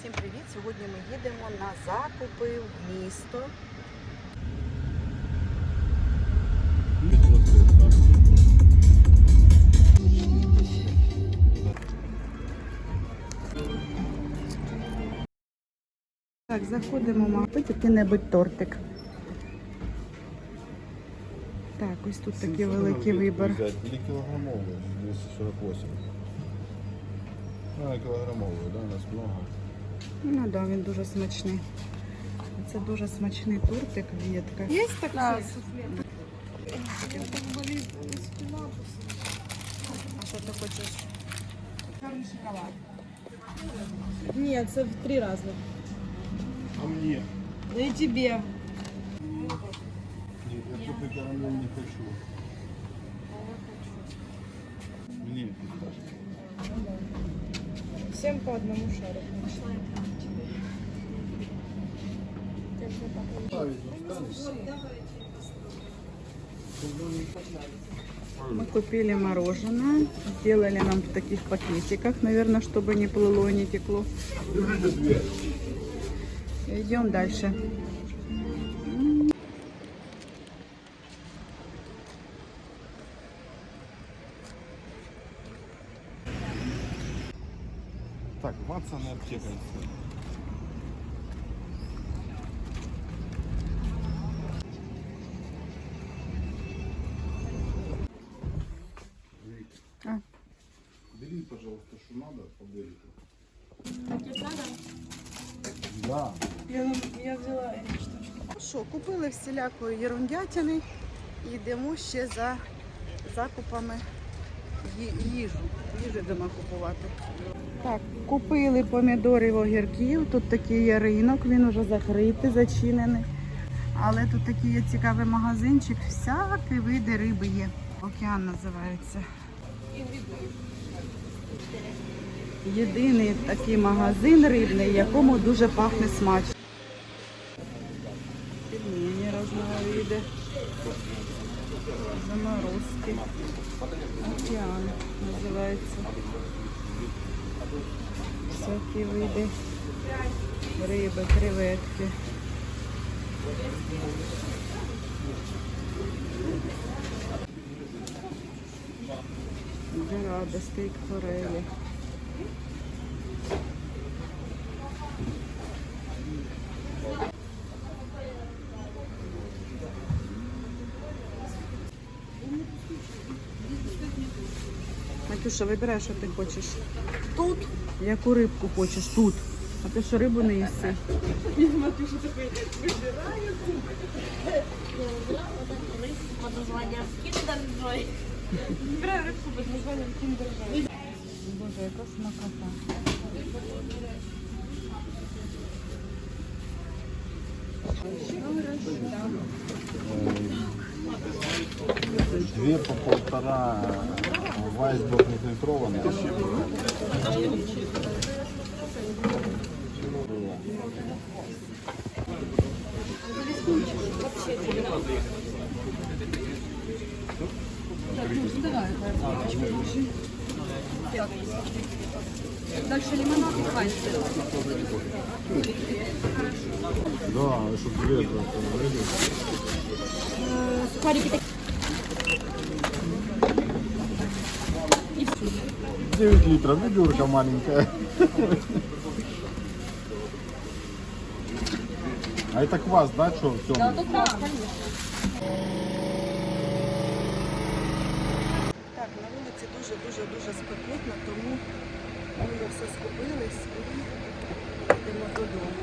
Всім привіт! Сьогодні ми їдемо на закупи в місто. Так, заходимо, мабуть, який-небудь тортик. Так, ось тут такий великий вибір. Взять. Или килограммовые, 248. А, килограммовые, да, у нас много. Ну так, да, він дуже смачний. Це дуже смачний тортик Вєтка. Є така? А що ти хочеш? Чорний шоколад. Ні, це в три рази. А мне? Ну і тебе. Нет, я только карамель не хочу. Всім по одному шару. Мы купили мороженое, сделали нам в таких пакетиках, наверное, чтобы не плыло и не текло. Идем дальше. Так, Ватсон и аптека. А. Бери, пожалуйста, что надо по берегу. Да. Я, я взяла эти штучки. Ну що, купили всілякої ерундятини і йдемо ще за закупами ї- їжу. Їжу йдемо купувати. Так, купили помідорів, огірків. Тут такий є ринок, він уже закритий, зачинений. Але тут такий є цікавий магазинчик, всякі види риби є. Океан називається. Єдиний такий магазин рибний, якому дуже пахне смачно. Пельмени разного вида. Заморозки. Океан называется Всякие виды рыбы, креветки. Дорада, стейк форели. Матюша, вибирай, що ти хочеш. Тут? Яку рибку хочеш? Тут. А ти що рибу не їси? Матюша такий вибирає. под названием Киндер-Джой. Вибираю рибку під названням Kinder Боже, яка смакота. Две по полтора Вайсбург не фильтрованный. Дальше лимонад и хайстер. Да, чтобы две. Э, сухарики такие. 9 литров, ведерка маленькая. А это квас, да, что? Да, это квас, конечно. Так, на улице дуже-дуже-дуже спекотно, тому ми все скупились и йдемо додому.